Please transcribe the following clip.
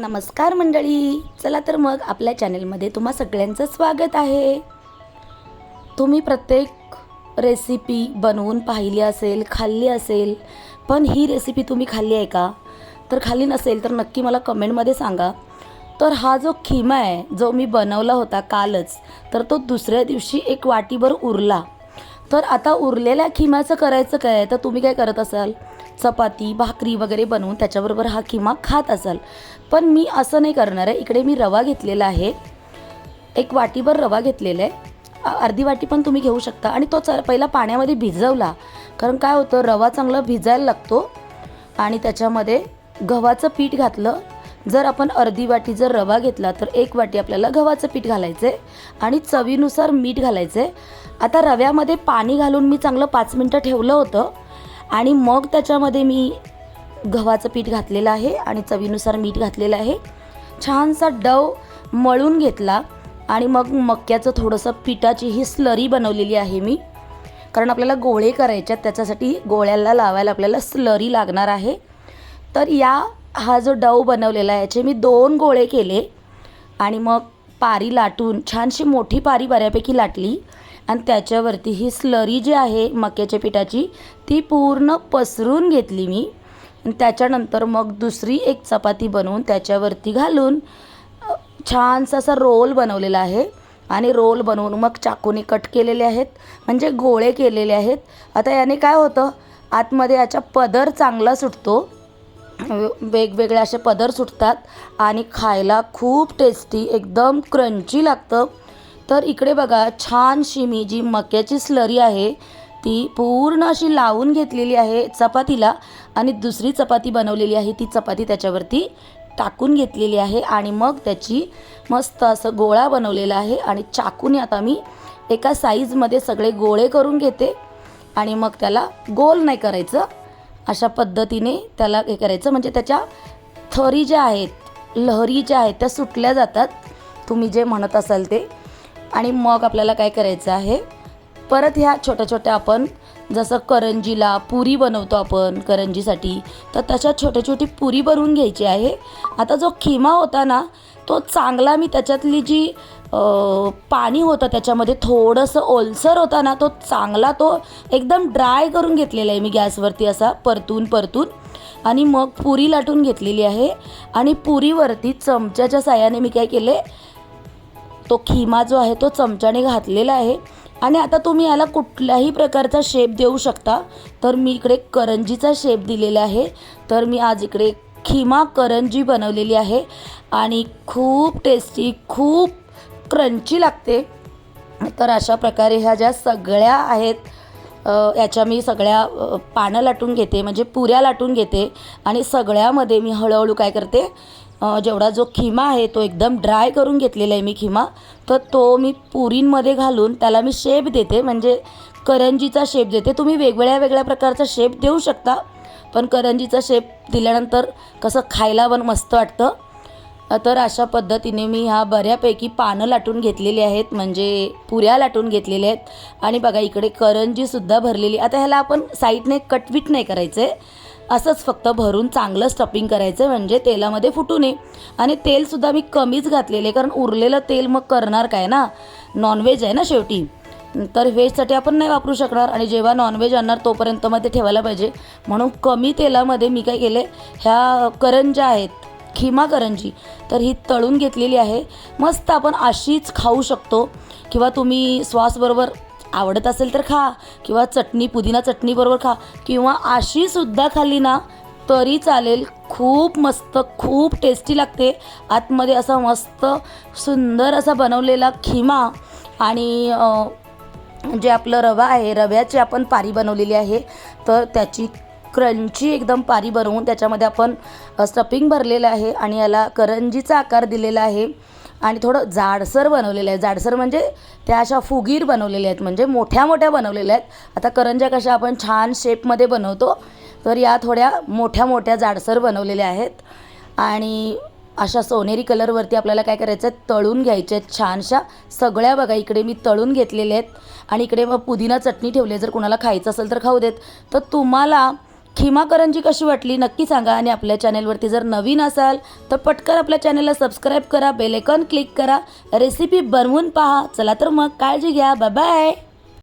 नमस्कार मंडळी. चला तर मग आपल्या चॅनलमध्ये तुम्हा सगळ्यांचं स्वागत आहे. तुम्ही प्रत्येक रेसिपी बनवून पाहिली असेल खाल्ली असेल पण ही रेसिपी तुम्ही खाल्ली आहे का? तर खाल्ली नसेल तर नक्की मला कमेंटमध्ये सांगा. तर हा जो खिमा आहे जो मी बनवला होता कालच तर तो दुसऱ्या दिवशी एक वाटीभर उरला. तर आता उरलेल्या खिम्याचं करायचं काय? तर तुम्ही काय करत असाल? चपाती भाकरी वगैरे बनवून त्याच्याबरोबर हा किमा खात असाल. पण मी असं नाही करणार आहे. इकडे मी रवा घेतलेला आहे. एक वाटीभर रवा घेतलेला आहे. अर्धी वाटी पण तुम्ही घेऊ शकता. आणि तो च पहिला पाण्यामध्ये भिजवला. कारण काय होतं रवा चांगला भिजायला लागतो. आणि त्याच्यामध्ये गव्हाचं पीठ घातलं. जर आपण अर्धी वाटी जर रवा घेतला तर एक वाटी आपल्याला गव्हाचं पीठ घालायचं आहे आणि चवीनुसार मीठ घालायचं आहे आता रव्यामध्ये पाणी घालून मी चांगलं पाच मिनटं ठेवलं होतं. आणि मग त्याच्यामध्ये मी गव्हाचं पीठ घातलेलं आहे आणि चवीनुसार मीठ घातलेलं आहे. छानसा डव मळून घेतला आणि मग मक्याचं थोडंसं पिठाची ही स्लरी बनवलेली आहे मी. कारण आपल्याला गोळे करायच्यात त्याच्यासाठी गोळ्याला लावायला आपल्याला स्लरी लागणार आहे. तर या हा जो डव बनवलेला आहे याचे मी दोन गोळे केले. आणि मग पारी लाटून छानशी मोठी पारी बऱ्यापैकी लाटली. आणि त्याच्यावरती ही स्लरी जी आहे मक्याच्या पिठाची ती पूर्ण पसरून घेतली मी. आणि त्याच्यानंतर मग दुसरी एक चपाती बनवून त्याच्यावरती घालून छानसा असा रोल बनवलेला आहे. आणि रोल बनवून मग चाकूने कट केलेले आहेत म्हणजे गोळे केलेले आहेत. आता याने काय होतं आतमध्ये याचा पदर चांगला सुटतो. वेगवेगळे असे पदर सुटतात आणि खायला खूप टेस्टी एकदम क्रंची लागतं. तर इकडे बघा छानशी मी जी मक्याची स्लरी आहे ती पूर्ण अशी लावून घेतलेली आहे चपातीला आणि दुसरी चपाती बनवलेली आहे ती चपाती त्याच्यावरती टाकून घेतलेली आहे आणि मग त्याची मस्त असं गोळा बनवलेला आहे आणि चाकूने आता मी एका साईजमध्ये सगळे गोळे करून घेते आणि मग त्याला गोल नाही करायचं. अशा पद्धतीने त्याला हे करायचं. म्हणजे त्याच्या थरी ज्या आहेत लहरी ज्या आहेत त्या सुटल्या जातात. तुम्ही जे म्हणत असाल ते आणि मग आपल्याला काय करायचं आहे? परत ह्या छोट्या छोट्या आपण जसं करंजीला पुरी बनवतो आपण करंजीसाठी तर तशा छोटी छोटी पुरी बनवून घ्यायची आहे. आता जो खिमा होता ना तो चांगला मी त्याच्यातली जी पाणी होतं त्याच्यामध्ये थोडंसं ओलसर होता ना तो चांगला तो एकदम ड्राय करून घेतलेला आहे मी गॅसवरती असा परतून परतून. आणि मग पुरी लाटून घेतलेली आहे. आणि पुरीवरती चमच्याच्या साह्याने मी काय केले तो खिमा जो आहे तो चमच्याने घातलेला आहे. आणि आता तुम्ही याला कुठल्याही प्रकारचा शेप देऊ शकता. तर मी इकडे करंजीचा शेप दिलेला आहे. तर मी आज इकडे खिमा करंजी बनवलेली आहे. आणि खूप टेस्टी खूप क्रंची लागते. तर अशा प्रकारे ह्या ज्या सगळ्या आहेत याच्या मी सगळ्या पानं लाटून घेते. म्हणजे पुऱ्या लाटून घेते. आणि सगळ्यामध्ये मी हळूहळू काय करते जेवढा जो खिमा आहे तो एकदम ड्राय करून घेतलेला आहे मी खिमा तर तो मी पुरींमध्ये घालून त्याला मी शेप देते. म्हणजे करंजीचा शेप देते. तुम्ही वेगवेगळ्या वेगळ्या प्रकारचा शेप देऊ शकता पण करंजीचा शेप दिल्यानंतर कसं खायला पण मस्त वाटतं. तर अशा पद्धतीने मी ह्या बऱ्यापैकी पानं लाटून घेतलेली आहेत. म्हणजे पुऱ्या लाटून घेतलेल्या आहेत. आणि बघा इकडे करंजीसुद्धा भरलेली आता ह्याला आपण साईडने कटवीट नाही करायचं आहे असंच फक्त भरून चांगलं स्टफिंग करायचं म्हणजे तेलामध्ये फुटू नये. आणि तेलसुद्धा मी कमीच घातलेले कारण उरलेलं तेल मग करणार काय ना? नॉनव्हेज आहे ना शेवटी. तर व्हेजसाठी आपण नाही वापरू शकणार आणि जेव्हा नॉनव्हेज आणणार तोपर्यंत मध्ये ठेवायला पाहिजे. म्हणून कमी तेलामध्ये मी काय केले ह्या करंज्या आहेत खिमा करंजी तर ही तळून घेतलेली आहे. मस्त आपण अशीच खाऊ शकतो. किंवा तुम्ही सॉसबरोबर आवडत असेल तर खा किंवा चटणी पुदिना चटणीबरोबर खा किंवा अशीसुद्धा खाल्ली ना तरी चालेल. खूप मस्त खूप टेस्टी लागते. आतमध्ये असा मस्त सुंदर असा बनवलेला खिमा आणि जे आपलं रवा आहे रव्याची आपण पारी बनवलेली आहे तर त्याची क्रंची एकदम पारी बनवून त्याच्यामध्ये आपण स्टफिंग भरलेलं आहे आणि याला करंजीचा आकार दिलेला आहे. आणि थोडं जाडसर बनवलेलं आहे. जाडसर म्हणजे त्या अशा फुगीर बनवलेल्या आहेत. म्हणजे मोठ्या मोठ्या बनवलेल्या आहेत. आता करंज्या कशा आपण छान शेपमध्ये बनवतो तर या थोड्या मोठ्या मोठ्या जाडसर बनवलेल्या आहेत. आणि अशा सोनेरी कलरवरती आपल्याला काय करायचं आहे? तळून घ्यायचे आहेत छानशा. सगळ्या बघा इकडे मी तळून घेतलेल्या आहेत. आणि इकडे मग पुदिना चटणी ठेवली आहे. जर कुणाला खायचं असेल तर खाऊ देत. तर तुम्हाला खिमा करंजी कशी वाटली नक्की सांगा. आणि आपल्या चॅनेलवरती जर नवीन असाल तर पटकन आपल्या चॅनेलला सबस्क्राईब करा बेलेकॉन क्लिक करा. रेसिपी बनवून पहा. चला तर मग काळजी घ्या. बाय.